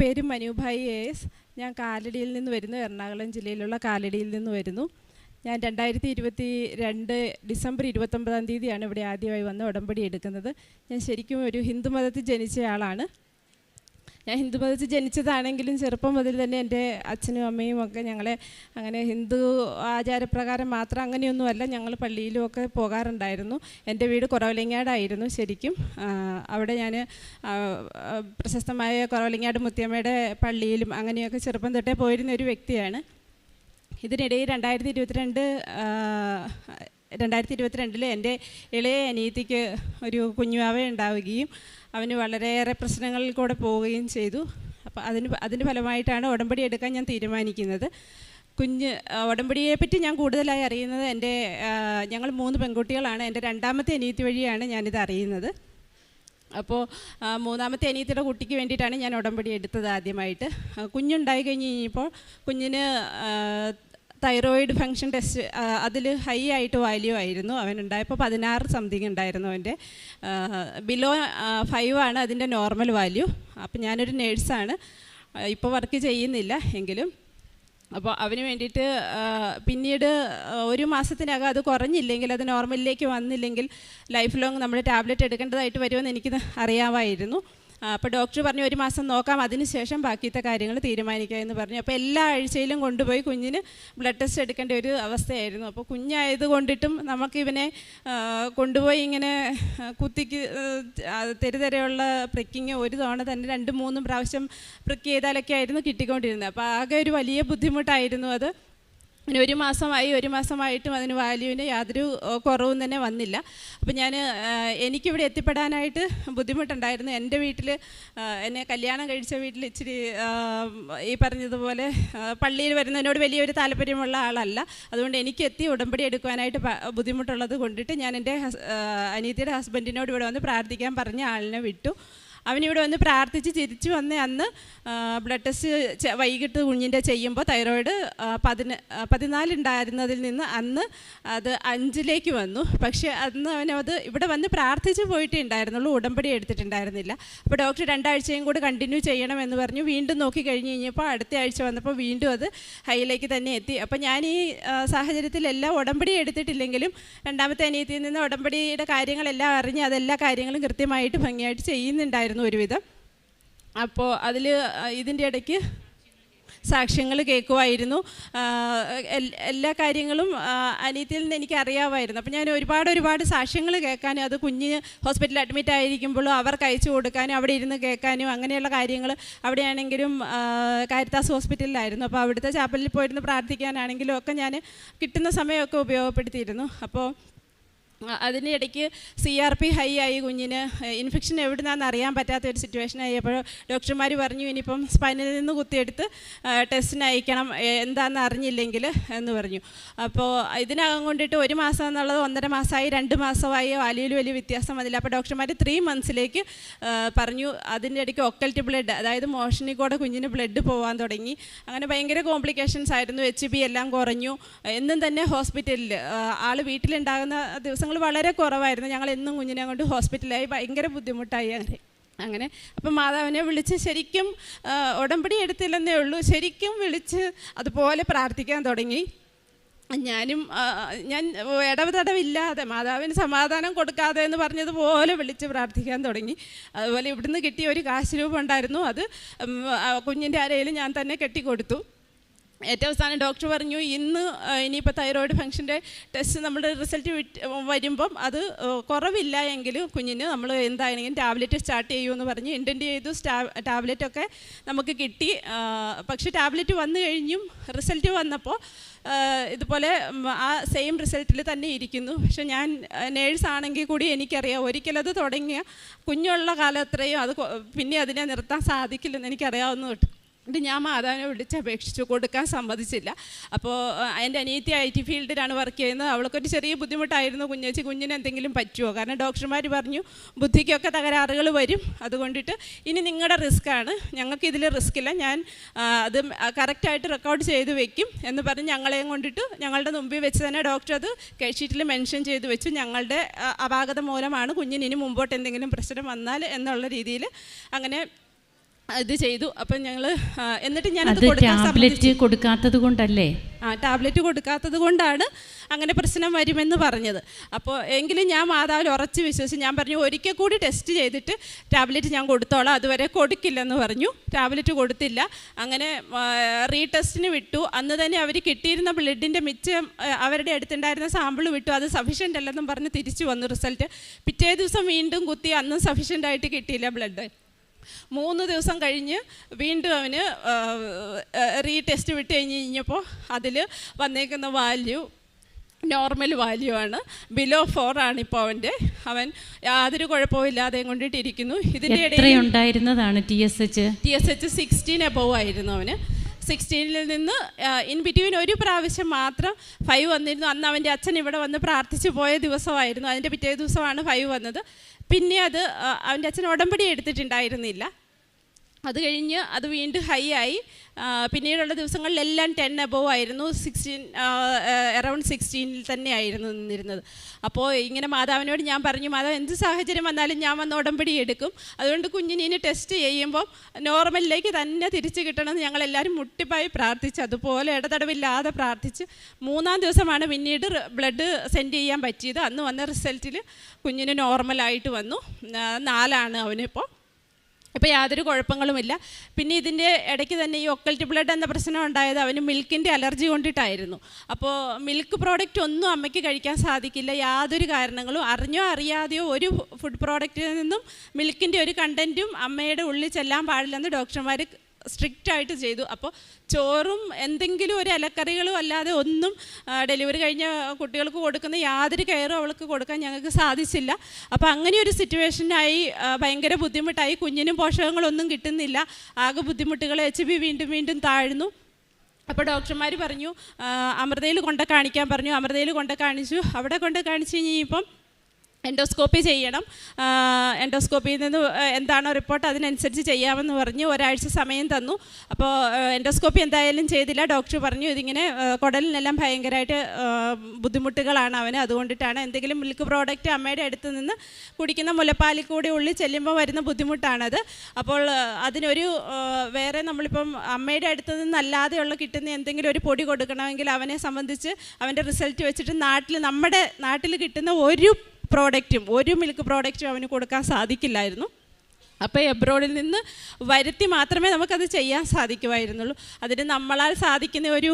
പേര് Manubai A S ഞാൻ കാലടിയിൽ നിന്ന് വരുന്നു. എറണാകുളം ജില്ലയിലുള്ള കാലടിയിൽ നിന്ന് വരുന്നു. ഞാൻ രണ്ടായിരത്തി ഇരുപത്തി രണ്ട് ഡിസംബർ ഇരുപത്തൊമ്പതാം തീയതിയാണ് ഇവിടെ ആദ്യമായി വന്ന് ഉടമ്പടി എടുക്കുന്നത്. ഞാൻ ശരിക്കും ഒരു ഹിന്ദു മതത്തിൽ ജനിച്ച ആളാണ്. ഞാൻ ഹിന്ദു മതത്തിൽ ജനിച്ചതാണെങ്കിലും ചെറുപ്പം മുതൽ തന്നെ എന്റെ അച്ഛനും അമ്മയും ഒക്കെ ഞങ്ങളെ അങ്ങനെ ഹിന്ദു ആചാരപ്രകാരം മാത്രം അങ്ങനെയൊന്നുമല്ല ഞങ്ങൾ പള്ളിയിലും ഒക്കെ പോകാറുണ്ടായിരുന്നു. എന്റെ വീട് കുറവലിങ്ങാടായിരുന്നു ശരിക്കും. അവിടെ ഞാൻ പ്രശസ്തമായ കുറവലിങ്ങാട് മുത്തിയമ്മയുടെ പള്ളിയിലും അങ്ങനെയൊക്കെ ചെറുപ്പം തൊട്ടേ പോയിരുന്ന ഒരു വ്യക്തിയാണ്. ഇതിനിടയിൽ രണ്ടായിരത്തി ഇരുപത്തിരണ്ട് രണ്ടായിരത്തി ഇരുപത്തിരണ്ടിൽ എന്റെ ഇളയ അനിയത്തിക്ക് ഒരു കുഞ്ഞുവാവ ഉണ്ടാവുകയും അവന് വളരെയേറെ പ്രശ്നങ്ങളിൽ കൂടെ പോവുകയും ചെയ്തു. അപ്പോൾ അതിന് അതിന്റെ ഫലമായിട്ടാണ് ഉടമ്പടി എടുക്കാൻ ഞാൻ തീരുമാനിക്കുന്നത്. കുഞ്ഞ് ഉടമ്പടിയെപ്പറ്റി ഉടമ്പടിയെ പറ്റി ഞാൻ കൂടുതലായി അറിയുന്നത് എന്റെ ഞങ്ങൾ മൂന്ന് പെൺകുട്ടികളാണ്. എന്റെ രണ്ടാമത്തെ അനിയത്തി വഴിയാണ് ഞാനിത് അറിയുന്നത്. അപ്പോൾ മൂന്നാമത്തെ അനിയത്തിയുടെ കുട്ടിക്ക് വേണ്ടിയിട്ടാണ് ഞാൻ ഉടമ്പടി എടുത്തത് ആദ്യമായിട്ട്. കുഞ്ഞുണ്ടായി കഴിഞ്ഞ് കഴിഞ്ഞപ്പോൾ കുഞ്ഞിന് തൈറോയിഡ് ഫങ്ഷൻ ടെസ്റ്റ് അതിൽ ഹൈ ആയിട്ട് വാല്യൂ ആയിരുന്നു. അവനുണ്ടായപ്പോൾ പതിനാറ് സംതിങ് ഉണ്ടായിരുന്നു അവന്റെ. ബിലോ ഫൈവ് ആണ് അതിന്റെ നോർമൽ വാല്യൂ അപ്പോൾ ഞാനൊരു നേഴ്സാണ് ഇപ്പോൾ വർക്ക് ചെയ്യുന്നില്ല എങ്കിലും. അപ്പോൾ അവന് വേണ്ടിയിട്ട് പിന്നീട് ഒരു മാസത്തിനകം അത് കുറഞ്ഞില്ലെങ്കിൽ അത് നോർമലിലേക്ക് വന്നില്ലെങ്കിൽ ലൈഫ് ലോങ് നമ്മൾ ടാബ്ലറ്റ് എടുക്കേണ്ടതായിട്ട് വരുമെന്ന് എനിക്ക് അറിയാമായിരുന്നു. അപ്പോൾ ഡോക്ടർ പറഞ്ഞു ഒരു മാസം നോക്കാം അതിനുശേഷം ബാക്കിയത്തെ കാര്യങ്ങൾ തീരുമാനിക്കാം എന്ന് പറഞ്ഞു. അപ്പോൾ എല്ലാ ആഴ്ചയിലും കൊണ്ടുപോയി കുഞ്ഞിന് ബ്ലഡ് ടെസ്റ്റ് എടുക്കേണ്ട ഒരു അവസ്ഥയായിരുന്നു. അപ്പോൾ കുഞ്ഞായത് കൊണ്ടിട്ടും നമുക്കിവനെ കൊണ്ടുപോയി ഇങ്ങനെ കുത്തിക്ക് തെരുതെരെയുള്ള പ്രിക്കിങ് ഒരു തവണ തന്നെ രണ്ടും മൂന്നും പ്രാവശ്യം പ്രിക്ക് ചെയ്താലൊക്കെ ആയിരുന്നു കിട്ടിക്കൊണ്ടിരുന്നത്. അപ്പോൾ ആകെ ഒരു വലിയ ബുദ്ധിമുട്ടായിരുന്നു അത്. പിന്നെ ഒരു മാസമായി ഒരു മാസമായിട്ടും അതിന് വാല്യൂവിന് യാതൊരു കുറവും തന്നെ വന്നില്ല. അപ്പം ഞാൻ എനിക്കിവിടെ എത്തിപ്പെടാനായിട്ട് ബുദ്ധിമുട്ടുണ്ടായിരുന്നു. എന്റെ വീട്ടിൽ എന്നെ കല്യാണം കഴിച്ച വീട്ടിൽ ഇച്ചിരി ഈ പറഞ്ഞതുപോലെ പള്ളിയിൽ വരുന്നതിനോട് വലിയൊരു താല്പര്യമുള്ള ആളല്ല. അതുകൊണ്ട് എനിക്ക് എത്തി ഉടമ്പടി എടുക്കുവാനായിട്ട് ബുദ്ധിമുട്ടുള്ളത് കൊണ്ടിട്ട് ഞാൻ എന്റെ അനീതിയുടെ ഹസ്ബൻഡിനോട് ഇവിടെ വന്ന് പ്രാർത്ഥിക്കാൻ പറഞ്ഞ ആളിനെ വിട്ടു. അവനിവിടെ വന്ന് പ്രാർത്ഥിച്ച് തിരിച്ചു വന്ന അന്ന് ബ്ലഡ് ടെസ്റ്റ് വൈകിട്ട് കുഞ്ഞിന്റെ ചെയ്യുമ്പോൾ തൈറോയിഡ് പതിന പതിനാലുണ്ടായിരുന്നതിൽ നിന്ന് അന്ന് അത് അഞ്ചിലേക്ക് വന്നു. പക്ഷേ അന്ന് അവനത് ഇവിടെ വന്ന് പ്രാർത്ഥിച്ച് പോയിട്ടേ ഉണ്ടായിരുന്നുള്ളൂ. ഉടമ്പടി എടുത്തിട്ടുണ്ടായിരുന്നില്ല. അപ്പോൾ ഡോക്ടർ രണ്ടാഴ്ചയും കൂടെ കണ്ടിന്യൂ ചെയ്യണമെന്ന് പറഞ്ഞു. വീണ്ടും നോക്കി കഴിഞ്ഞ് കഴിഞ്ഞപ്പോൾ അടുത്ത ആഴ്ച വന്നപ്പോൾ വീണ്ടും അത് ഹൈയിലേക്ക് തന്നെ എത്തി. അപ്പോൾ ഞാൻ ഈ സാഹചര്യത്തിലെല്ലാം ഉടമ്പടി എടുത്തിട്ടില്ലെങ്കിലും രണ്ടാമത്തെ അനിയത്തിയിൽ നിന്ന് ഉടമ്പടിയുടെ കാര്യങ്ങളെല്ലാം അറിഞ്ഞ് അതെല്ലാ കാര്യങ്ങളും കൃത്യമായിട്ട് ഭംഗിയായിട്ട് ചെയ്യുന്നുണ്ടായിരുന്നു. ഒരുവിധം. അപ്പോൾ അതിൽ ഇതിന്റെ ഇടയ്ക്ക് സാക്ഷ്യങ്ങൾ കേൾക്കുമായിരുന്നു എല്ലാ കാര്യങ്ങളും അനീതിൽ നിന്ന് എനിക്ക് അറിയാമായിരുന്നു. അപ്പോൾ ഞാൻ ഒരുപാട് ഒരുപാട് സാക്ഷ്യങ്ങൾ കേൾക്കാനും അത് കുഞ്ഞ് ഹോസ്പിറ്റലിൽ അഡ്മിറ്റ് ആയിരിക്കുമ്പോഴും അവർക്ക് അയച്ചു കൊടുക്കാനും അവിടെ ഇരുന്ന് കേൾക്കാനും അങ്ങനെയുള്ള കാര്യങ്ങൾ അവിടെയാണെങ്കിലും കാരിത്താസ് ഹോസ്പിറ്റലിലായിരുന്നു. അപ്പോൾ അവിടുത്തെ ചാപ്പലിൽ പോയിരുന്ന് പ്രാർത്ഥിക്കാനാണെങ്കിലും ഒക്കെ ഞാൻ കിട്ടുന്ന സമയമൊക്കെ ഉപയോഗപ്പെടുത്തിയിരുന്നു. അപ്പോൾ അതിനിടയ്ക്ക് സി ആർ പി ഹൈ ആയി കുഞ്ഞിന് ഇൻഫെക്ഷൻ എവിടുന്നാന്ന് അറിയാൻ പറ്റാത്ത ഒരു സിറ്റുവേഷൻ ആയപ്പോൾ ഡോക്ടർമാർ പറഞ്ഞു ഇനിയിപ്പം സ്പൈനിൽ നിന്ന് കുത്തിയെടുത്ത് ടെസ്റ്റിന് അയക്കണം എന്താണെന്ന് അറിഞ്ഞില്ലെങ്കിൽ എന്ന് പറഞ്ഞു. അപ്പോൾ ഇതിനകം കൊണ്ടിട്ട് ഒരു മാസം എന്നുള്ളത് ഒന്നര മാസമായി രണ്ട് മാസമായി വലിയ വലിയ വ്യത്യാസം വന്നില്ല. അപ്പോൾ ഡോക്ടർമാർ ത്രീ മന്ത്സിലേക്ക് പറഞ്ഞു അതിന്റെ ഇടയ്ക്ക് ഒക്കൽറ്റ് ബ്ലഡ് അതായത് മോഷനിൽ കൂടെ കുഞ്ഞിന് ബ്ലഡ് പോകാൻ തുടങ്ങി. അങ്ങനെ ഭയങ്കര കോംപ്ലിക്കേഷൻസ് ആയിരുന്നു എച്ച് ബി എല്ലാം കുറഞ്ഞു. എന്നും തന്നെ ഹോസ്പിറ്റലിൽ ആൾ വീട്ടിലുണ്ടാകുന്ന ദിവസങ്ങൾ വളരെ കുറവായിരുന്നു. ഞങ്ങൾ എന്നും കുഞ്ഞിനെ കൊണ്ട് ഹോസ്പിറ്റലായി ഭയങ്കര ബുദ്ധിമുട്ടായി അങ്ങനെ. അങ്ങനെ അപ്പം മാതാവിനെ വിളിച്ച് ശരിക്കും ഉടമ്പടി എടുത്തില്ലെന്നേ ഉള്ളൂ. ശരിക്കും വിളിച്ച് അതുപോലെ പ്രാർത്ഥിക്കാൻ തുടങ്ങി. ഞാനും ഞാൻ ഞാൻ ഇടവതടവില്ലാതെ മാതാവിന് സമാധാനം കൊടുക്കാതെ എന്ന് പറഞ്ഞതുപോലെ വിളിച്ച് പ്രാർത്ഥിക്കാൻ തുടങ്ങി. അതുപോലെ ഇവിടുന്ന് കിട്ടിയ ഒരു കാശ് രൂപ ഉണ്ടായിരുന്നു. അത് കുഞ്ഞിന്റെ അരയിൽ ഞാൻ തന്നെ കെട്ടിക്കൊടുത്തു. ഏറ്റവും അവസാനം ഡോക്ടർ പറഞ്ഞു ഇന്ന് ഇനിയിപ്പോൾ തൈറോയിഡ് ഫംഗ്ഷന്റെ ടെസ്റ്റ് നമ്മുടെ റിസൾട്ട് വരുമ്പം അത് കുറവില്ല എങ്കിൽ കുഞ്ഞിന് നമ്മൾ എന്തായാലും ടാബ്ലറ്റ് സ്റ്റാർട്ട് ചെയ്യുമെന്ന് പറഞ്ഞ് ഇന്റന്റ് ചെയ്തു. ടാബ്ലറ്റൊക്കെ നമുക്ക് കിട്ടി. പക്ഷേ ടാബ്ലറ്റ് വന്നു കഴിഞ്ഞും റിസൾട്ട് വന്നപ്പോൾ ഇതുപോലെ ആ സെയിം റിസൾട്ടിൽ തന്നെ ഇരിക്കുന്നു. പക്ഷെ ഞാൻ നേഴ്സ് ആണെങ്കിൽ കൂടി എനിക്കറിയാം ഒരിക്കലത് തുടങ്ങിയ കുഞ്ഞുള്ള കാലം അത്രയും അത് പിന്നെ അതിനെ നിർത്താൻ സാധിക്കില്ലെന്ന് എനിക്കറിയാവുന്ന ഇത് ഞാൻ മാതാവിനെ വിളിച്ച് അപേക്ഷിച്ചു. കൊടുക്കാൻ സമ്മതിച്ചില്ല. അപ്പോൾ എന്റെ അനിയത്തി ഐ ടി ഫീൽഡിലാണ് വർക്ക് ചെയ്യുന്നത്. അവൾക്കൊരു ചെറിയ ബുദ്ധിമുട്ടായിരുന്നു കുഞ്ഞേച്ചി കുഞ്ഞിന് എന്തെങ്കിലും പറ്റുമോ? കാരണം ഡോക്ടർമാർ പറഞ്ഞു ബുദ്ധിക്കൊക്കെ തകരാറുകൾ വരും. അതുകൊണ്ടിട്ട് ഇനി നിങ്ങളുടെ റിസ്ക്കാണ്. ഞങ്ങൾക്ക് ഇതിൽ റിസ്ക് ഇല്ല ഞാൻ അത് കറക്റ്റായിട്ട് റെക്കോർഡ് ചെയ്ത് വെക്കും. എന്ന് പറഞ്ഞ് ഞങ്ങളെയും കൊണ്ടിട്ട് ഞങ്ങളുടെ മുമ്പിൽ വെച്ച് തന്നെ ഡോക്ടർ അത് ഷീറ്റിൽ മെൻഷൻ ചെയ്ത് വെച്ചു. ഞങ്ങളുടെ അപാകത മൂലമാണ് കുഞ്ഞിന് ഇനി മുമ്പോട്ട് എന്തെങ്കിലും പ്രശ്നം വന്നാൽ എന്നുള്ള രീതിയിൽ അങ്ങനെ ഇത് ചെയ്തു. അപ്പം ഞങ്ങൾ എന്നിട്ട് ഞാൻ ടാബ്ലറ്റ് കൊടുക്കാത്തത് കൊണ്ടല്ലേ? ആ ടാബ്ലറ്റ് കൊടുക്കാത്തത് കൊണ്ടാണ് അങ്ങനെ പ്രശ്നം വരുമെന്ന് പറഞ്ഞത്. അപ്പോൾ എങ്കിലും ഞാൻ മാതാവിൽ ഉറച്ച് വിശ്വസിച്ച് ഞാൻ പറഞ്ഞു ഒരിക്കൽ കൂടി ടെസ്റ്റ് ചെയ്തിട്ട് ടാബ്ലറ്റ് ഞാൻ കൊടുത്തോളാം. അതുവരെ കൊടുക്കില്ലെന്ന് പറഞ്ഞു. ടാബ്ലറ്റ് കൊടുത്തില്ല. അങ്ങനെ റീടെസ്റ്റിന് വിട്ടു. അന്ന് തന്നെ അവർ കിട്ടിയിരുന്ന ബ്ലഡിന്റെ മിച്ചം അവരുടെ അടുത്തുണ്ടായിരുന്ന സാമ്പിൾ വിട്ടു. അത് സഫീഷ്യന്റ് അല്ലെന്നും പറഞ്ഞ് തിരിച്ചു വന്നു റിസൾട്ട് പിറ്റേ ദിവസം വീണ്ടും കുത്തി അന്നും സഫീഷ്യന്റ് ആയിട്ട് കിട്ടിയില്ല ബ്ലഡ് മൂന്ന് ദിവസം കഴിഞ്ഞ് വീണ്ടും അവന് റീടെസ്റ്റ് വിട്ട് കഴിഞ്ഞ് കഴിഞ്ഞപ്പോൾ അതിൽ വന്നേക്കുന്ന വാല്യൂ നോർമൽ വാല്യൂ ആണ്. ബിലോ ഫോർ ആണ് ഇപ്പോൾ അവന്റെ. അവൻ യാതൊരു കുഴപ്പവും ഇല്ലാതെ കൊണ്ടിട്ടിരിക്കുന്നു. ഇതിന്റെ ഇടയിൽ ഉണ്ടായിരുന്നതാണ് T S H T S H sixteen above ആയിരുന്നു അവന്. സിക്സ്റ്റീനിൽ നിന്ന് ഇൻ ബിറ്റ്വീൻ ഒരു പ്രാവശ്യം മാത്രം ഫൈവ് വന്നിരുന്നു. അന്ന് അവന്റെ അച്ഛൻ ഇവിടെ വന്ന് പ്രാർത്ഥിച്ചു പോയ ദിവസമായിരുന്നു. അതിന്റെ പിറ്റേ ദിവസമാണ് ഫൈവ് വന്നത്. പിന്നെ അത് അവന്റെ അച്ഛൻ ഉടമ്പടി എടുത്തിട്ടുണ്ടായിരുന്നില്ല. അത് കഴിഞ്ഞ് അത് വീണ്ടും ഹൈ ആയി. പിന്നീടുള്ള ദിവസങ്ങളിലെല്ലാം ടെൻ അബോവ് ആയിരുന്നു. സിക്സ്റ്റീൻ അറൗണ്ട് സിക്സ്റ്റീനിൽ തന്നെ ആയിരുന്നു നിന്നിരുന്നത്. അപ്പോൾ ഇങ്ങനെ മാതാവിനോട് ഞാൻ പറഞ്ഞു മാതാവ് എന്ത് സാഹചര്യം വന്നാലും ഞാൻ വന്ന് ഉടമ്പടി എടുക്കും. അതുകൊണ്ട് കുഞ്ഞിനെ ടെസ്റ്റ് ചെയ്യുമ്പോൾ നോർമലിലേക്ക് തന്നെ തിരിച്ചു കിട്ടണമെന്ന് ഞങ്ങളെല്ലാവരും മുട്ടിപ്പായി പ്രാർത്ഥിച്ച്. അതുപോലെ ഇടതടവില്ലാതെ പ്രാർത്ഥിച്ച് മൂന്നാം ദിവസമാണ് പിന്നീട് ബ്ലഡ് സെൻഡ് ചെയ്യാൻ പറ്റിയത്. അന്ന് വന്ന റിസൾട്ടിൽ കുഞ്ഞിന് നോർമലായിട്ട് വന്നു. നാലാണ് അവനിപ്പോൾ ഇപ്പോൾ യാതൊരു കുഴപ്പങ്ങളുമില്ല. പിന്നെ ഇതിന്റെ ഇടയ്ക്ക് തന്നെ ഈ ഒക്കൽറ്റ് ബ്ലഡ് എന്ന പ്രശ്നം ഉണ്ടായത് അവന് മിൽക്കിന്റെ അലർജി കൊണ്ടിട്ടായിരുന്നു. അപ്പോൾ മിൽക്ക് പ്രോഡക്റ്റ് ഒന്നും അമ്മയ്ക്ക് കഴിക്കാൻ സാധിക്കില്ല. യാതൊരു കാരണങ്ങളും അറിഞ്ഞോ അറിയാതെയോ ഒരു ഫുഡ് പ്രോഡക്റ്റിൽ നിന്നും മിൽക്കിന്റെ ഒരു കണ്ടന്റും അമ്മയുടെ ഉള്ളിൽ ചെല്ലാൻ പാടില്ലെന്ന് ഡോക്ടർമാർ സ്ട്രിക്റ്റ് ആയിട്ട് ചെയ്തു. അപ്പോൾ ചോറും എന്തെങ്കിലും ഒരു ഇലക്കറികളും അല്ലാതെ ഒന്നും ഡെലിവറി കഴിഞ്ഞ കുട്ടികൾക്ക് കൊടുക്കുന്ന യാതൊരു കെയറും അവൾക്ക് കൊടുക്കാൻ ഞങ്ങൾക്ക് സാധിച്ചില്ല. അപ്പോൾ അങ്ങനെ ഒരു സിറ്റുവേഷനായി ഭയങ്കര ബുദ്ധിമുട്ടായി. കുഞ്ഞിനും പോഷകങ്ങളൊന്നും കിട്ടുന്നില്ല. ആകെ ബുദ്ധിമുട്ടുകൾ എച്ച് ബി വീണ്ടും വീണ്ടും താഴ്ന്നു. അപ്പോൾ ഡോക്ടർമാർ പറഞ്ഞു അമൃതയിൽ കൊണ്ട് കാണിക്കാൻ പറഞ്ഞു. അമൃതയിൽ കൊണ്ട് കാണിച്ചു. അവിടെ കൊണ്ട് കാണിച്ചു കഴിഞ്ഞപ്പം എൻഡോസ്കോപ്പി ചെയ്യണം. എൻഡോസ്കോപ്പിയിൽ നിന്ന് എന്താണോ റിപ്പോർട്ട് അതിനനുസരിച്ച് ചെയ്യാമെന്ന് പറഞ്ഞ് ഒരാഴ്ച സമയം തന്നു. അപ്പോൾ എൻഡോസ്കോപ്പി എന്തായാലും ചെയ്തില്ല. ഡോക്ടർ പറഞ്ഞു ഇതിങ്ങനെ കുടലിനെല്ലാം ഭയങ്കരമായിട്ട് ബുദ്ധിമുട്ടുകളാണ് അവന്. അതുകൊണ്ടിട്ടാണ് എന്തെങ്കിലും മിൽക്ക് പ്രോഡക്റ്റ് അമ്മയുടെ അടുത്ത് നിന്ന് കുടിക്കുന്ന മുലപ്പാലിൽ കൂടി ഉള്ളിൽ ചെല്ലുമ്പോൾ വരുന്ന ബുദ്ധിമുട്ടാണത്. അപ്പോൾ അതിനൊരു വേറെ നമ്മളിപ്പം അമ്മയുടെ അടുത്ത് നിന്നല്ലാതെയുള്ള കിട്ടുന്ന എന്തെങ്കിലും ഒരു പൊടി കൊടുക്കണമെങ്കിൽ അവനെ സംബന്ധിച്ച് അവന്റെ റിസൾട്ട് വെച്ചിട്ട് നാട്ടിൽ നമ്മുടെ നാട്ടിൽ കിട്ടുന്ന ഒരു പ്രോഡക്റ്റും ഒരു മിൽക്ക് പ്രോഡക്റ്റും അവന് കൊടുക്കാൻ സാധിക്കില്ലായിരുന്നു. അപ്പോൾ എബ്രോഡിൽ നിന്ന് വരുത്തി മാത്രമേ നമുക്കത് ചെയ്യാൻ സാധിക്കുമായിരുന്നുള്ളൂ അതിന് നമ്മളാൽ സാധിക്കുന്ന ഒരു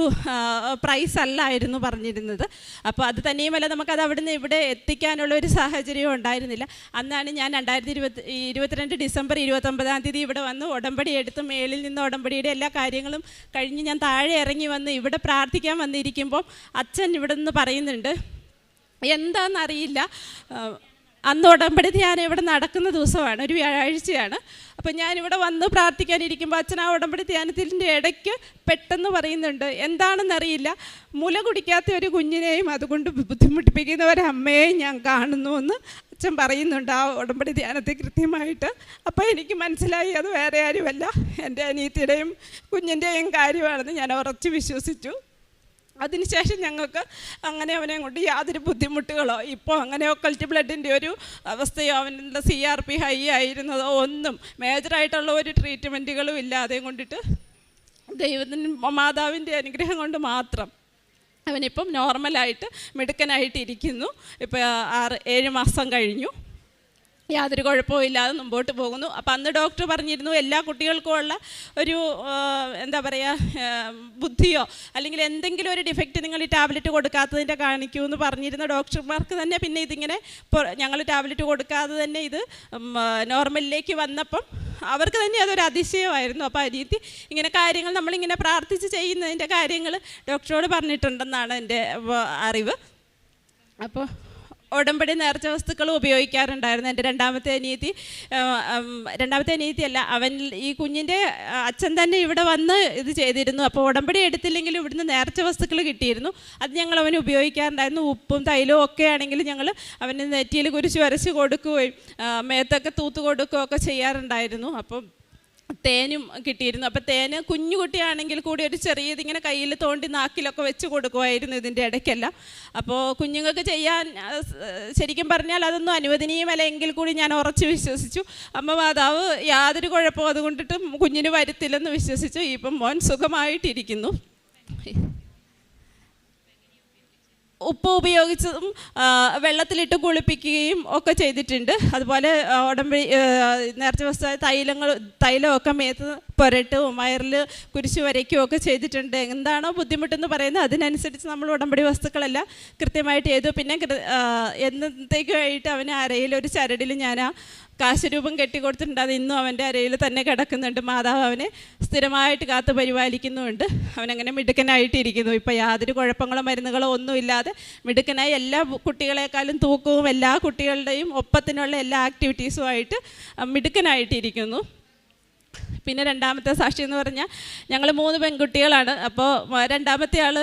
പ്രൈസ് അല്ലായിരുന്നു പറഞ്ഞിരുന്നത്. അപ്പോൾ അത് തന്നെയുമല്ല നമുക്കത് നിന്ന് ഇവിടെ എത്തിക്കാനുള്ള ഒരു സാഹചര്യവും ഉണ്ടായിരുന്നില്ല. അന്നാണ് ഞാൻ രണ്ടായിരത്തി ഇരുപത്തി ഇരുപത്തിരണ്ട് ഡിസംബർ ഇരുപത്തൊമ്പതാം തീയതി ഇവിടെ വന്ന് ഉടമ്പടി എടുത്ത് മേളിൽ നിന്ന് ഉടമ്പടിയുടെ എല്ലാ കാര്യങ്ങളും കഴിഞ്ഞ് ഞാൻ താഴെ ഇറങ്ങി വന്ന് ഇവിടെ പ്രാർത്ഥിക്കാൻ വന്നിരിക്കുമ്പോൾ അച്ഛൻ ഇവിടെ നിന്ന് പറയുന്നുണ്ട് എന്താണെന്നറിയില്ല അന്ന് ഉടമ്പടി ധ്യാനം ഇവിടെ നടക്കുന്ന ദിവസമാണ് ഒരു വ്യാഴാഴ്ചയാണ്. അപ്പം ഞാനിവിടെ വന്ന് പ്രാർത്ഥിക്കാനിരിക്കുമ്പോൾ അച്ഛൻ ആ ഉടമ്പടി ധ്യാനത്തിന്റെ ഇടയ്ക്ക് പെട്ടെന്ന് പറയുന്നുണ്ട് എന്താണെന്നറിയില്ല. മുല കുടിക്കാത്ത ഒരു കുഞ്ഞിനെയും അതുകൊണ്ട് ബുദ്ധിമുട്ടിപ്പിക്കുന്ന ഒരമ്മയെയും ഞാൻ കാണുന്നു എന്ന് അച്ഛൻ പറയുന്നുണ്ട് ആ ഉടമ്പടി ധ്യാനത്തെ കൃത്യമായിട്ട്. അപ്പോൾ എനിക്ക് മനസ്സിലായി അത് വേറെ ആരുമല്ല. എന്റെ അനിയത്തിയുടെയും കുഞ്ഞിന്റെയും കാര്യമാണെന്ന് ഞാൻ ഉറച്ച് വിശ്വസിച്ചു. അതിനുശേഷം ഞങ്ങൾക്ക് അങ്ങനെ അവനെ കൊണ്ട് യാതൊരു ബുദ്ധിമുട്ടുകളോ ഇപ്പോൾ അങ്ങനെ ഒക്കൽറ്റ് ബ്ലഡിന്റെ ഒരു അവസ്ഥയോ അവന്റെ സി ആർ പി ഹൈ ആയിരുന്നതോ ഒന്നും മേജറായിട്ടുള്ള ഒരു ട്രീറ്റ്മെന്റുകളും ഇല്ലാതെ കൊണ്ടിട്ട് ദൈവത്തിന് മാതാവിന്റെ അനുഗ്രഹം കൊണ്ട് മാത്രം അവനിപ്പം നോർമലായിട്ട് മിടുക്കനായിട്ട് ഇരിക്കുന്നു ഇപ്പോൾ ആറ് ഏഴ് മാസം കഴിഞ്ഞു. യാതൊരു കുഴപ്പവും ഇല്ലാതെ മുമ്പോട്ട് പോകുന്നു. അപ്പം അന്ന് ഡോക്ടർ പറഞ്ഞിരുന്നു എല്ലാ കുട്ടികൾക്കും ഉള്ള ഒരു എന്താ പറയുക ബുദ്ധിയോ അല്ലെങ്കിൽ എന്തെങ്കിലും ഒരു ഡിഫക്റ്റ് നിങ്ങൾ ഈ ടാബ്ലറ്റ് കൊടുക്കാത്തതിന്റെ കാണിക്കൂ എന്ന് പറഞ്ഞിരുന്ന ഡോക്ടർമാർക്ക് തന്നെ പിന്നെ ഇതിങ്ങനെ ഞങ്ങൾ ടാബ്ലറ്റ് കൊടുക്കാതെ തന്നെ ഇത് നോർമലിലേക്ക് വന്നപ്പം അവർക്ക് തന്നെ അതൊരു അതിശയമായിരുന്നു. അപ്പോൾ അനിയത്തി ഇങ്ങനെ കാര്യങ്ങൾ നമ്മളിങ്ങനെ പ്രാർത്ഥിച്ച് ചെയ്യുന്നതിന്റെ കാര്യങ്ങൾ ഡോക്ടറോട് പറഞ്ഞിട്ടുണ്ടെന്നാണ് എന്റെ അറിവ്. അപ്പോൾ ഉടമ്പടി നേർച്ച വസ്തുക്കൾ ഉപയോഗിക്കാറുണ്ടായിരുന്നു എന്റെ രണ്ടാമത്തെ അനിയത്തി. രണ്ടാമത്തെ അനിയത്തി അല്ല അവൻ ഈ കുഞ്ഞിന്റെ അച്ഛൻ തന്നെ ഇവിടെ വന്ന് ഇത് ചെയ്തിരുന്നു. അപ്പോൾ ഉടമ്പടി എടുത്തില്ലെങ്കിലും ഇവിടുന്ന് നേർച്ച വസ്തുക്കൾ കിട്ടിയിരുന്നു. അത് ഞങ്ങൾ അവന് ഉപയോഗിക്കാറുണ്ടായിരുന്നു. ഉപ്പും തൈലവും ഒക്കെ ആണെങ്കിൽ ഞങ്ങൾ അവന് നെറ്റിയിൽ കുരിശ് വരച്ച് കൊടുക്കുകയും മേത്തൊക്കെ തൂത്ത് കൊടുക്കുകയൊക്കെ ചെയ്യാറുണ്ടായിരുന്നു. അപ്പം തേനും കിട്ടിയിരുന്നു. അപ്പോൾ തേന് കുഞ്ഞു കുട്ടിയാണെങ്കിൽ കൂടി ഒരു ചെറിയത് ഇങ്ങനെ കയ്യിൽ തോണ്ടി നാക്കിലൊക്കെ വെച്ച് കൊടുക്കുമായിരുന്നു ഇതിന്റെ ഇടയ്ക്കെല്ലാം. അപ്പോൾ കുഞ്ഞുങ്ങൾക്ക് ചെയ്യാൻ ശരിക്കും പറഞ്ഞാൽ അതൊന്നും അനുവദനീയമല്ല എങ്കിൽ കൂടി ഞാൻ ഉറച്ച് വിശ്വസിച്ചു. അമ്മ മാതാവ് യാതൊരു കുഴപ്പവും അതുകൊണ്ടിട്ടും കുഞ്ഞിന് വരുത്തില്ലെന്ന് വിശ്വസിച്ചു. ഇപ്പം മോൻ സുഖമായിട്ടിരിക്കുന്നു. ഉപ്പ് ഉപയോഗിച്ചതും വെള്ളത്തിലിട്ട് കുളിപ്പിക്കുകയും ഒക്കെ ചെയ്തിട്ടുണ്ട്. അതുപോലെ ഉടമ്പടി നേർച്ച വസ്തു തൈലങ്ങൾ തൈലമൊക്കെ മേത്ത് പുരട്ടും വയറിൽ കുരിശു വരയ്ക്കുകയും ഒക്കെ ചെയ്തിട്ടുണ്ട്. എന്താണോ ബുദ്ധിമുട്ടെന്ന് പറയുന്നത് അതിനനുസരിച്ച് നമ്മൾ ഉടമ്പടി വസ്തുക്കളെല്ലാം കൃത്യമായിട്ട് ചെയ്തു പിന്നെ എന്നത്തേക്കുമായിട്ട് അവന് അരയിൽ ഒരു ചരടിൽ ഞാൻ കാശുരൂപം കെട്ടിക്കൊടുത്തിട്ടുണ്ട്. അത് ഇന്നും അവന്റെ അരയിൽ തന്നെ കിടക്കുന്നുണ്ട്. മാതാവ് അവനെ സ്ഥിരമായിട്ട് കാത്തു പരിപാലിക്കുന്നുമുണ്ട്. അവനങ്ങനെ മിടുക്കനായിട്ടിരിക്കുന്നു. ഇപ്പോൾ യാതൊരു കുഴപ്പങ്ങളോ മരുന്നുകളോ ഒന്നുമില്ലാതെ മിടുക്കനായി എല്ലാ കുട്ടികളെക്കാളും തൂക്കവും എല്ലാ കുട്ടികളുടെയും ഒപ്പത്തിനുള്ള എല്ലാ ആക്ടിവിറ്റീസുമായിട്ട് മിടുക്കനായിട്ടിരിക്കുന്നു. പിന്നെ രണ്ടാമത്തെ സാക്ഷി എന്ന് പറഞ്ഞാൽ ഞങ്ങൾ മൂന്ന് പെൺകുട്ടികളാണ്. അപ്പോൾ രണ്ടാമത്തെ ആൾ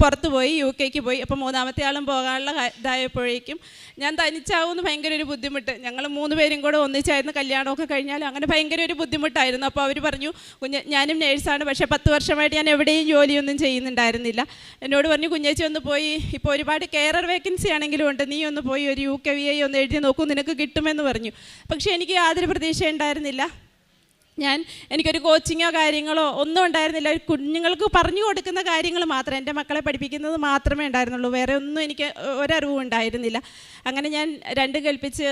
പുറത്ത് പോയി യു കെക്ക് പോയി. അപ്പോൾ മൂന്നാമത്തെ ആളും പോകാനുള്ള ഇതായപ്പോഴേക്കും ഞാൻ തനിച്ചാവുമെന്ന് ഭയങ്കര ഒരു ബുദ്ധിമുട്ട്. ഞങ്ങൾ മൂന്ന് പേരും കൂടെ ഒന്നിച്ചായിരുന്നു. കല്യാണമൊക്കെ കഴിഞ്ഞാലും അങ്ങനെ ഭയങ്കര ഒരു ബുദ്ധിമുട്ടായിരുന്നു. അപ്പോൾ അവർ പറഞ്ഞു കുഞ്ഞ് ഞാനും നേഴ്സാണ്. പക്ഷേ പത്ത് വർഷമായിട്ട് ഞാൻ എവിടെയും ജോലിയൊന്നും ചെയ്യുന്നുണ്ടായിരുന്നില്ല. എന്നോട് പറഞ്ഞു കുഞ്ഞേച്ചി ഒന്ന് പോയി. ഇപ്പോൾ ഒരുപാട് കെയറർ വേക്കൻസി ആണെങ്കിലും ഉണ്ട്. നീ ഒന്ന് പോയി ഒരു യു കെ വി ഐ ഒന്ന് എഴുതി നോക്കൂ. നിനക്ക് കിട്ടുമെന്ന് പറഞ്ഞു. പക്ഷേ എനിക്ക് യാതൊരു പ്രതീക്ഷ ഉണ്ടായിരുന്നില്ല. ഞാൻ എനിക്കൊരു കോച്ചിങ്ങോ കാര്യങ്ങളോ ഒന്നും ഉണ്ടായിരുന്നില്ല. കുഞ്ഞുങ്ങൾക്ക് പറഞ്ഞു കൊടുക്കുന്ന കാര്യങ്ങൾ മാത്രം എന്റെ മക്കളെ പഠിപ്പിക്കുന്നത് മാത്രമേ ഉണ്ടായിരുന്നുള്ളൂ. വേറെ ഒന്നും എനിക്ക് ഒരറിവും ഉണ്ടായിരുന്നില്ല. അങ്ങനെ ഞാൻ രണ്ട് കൽപ്പിച്ച്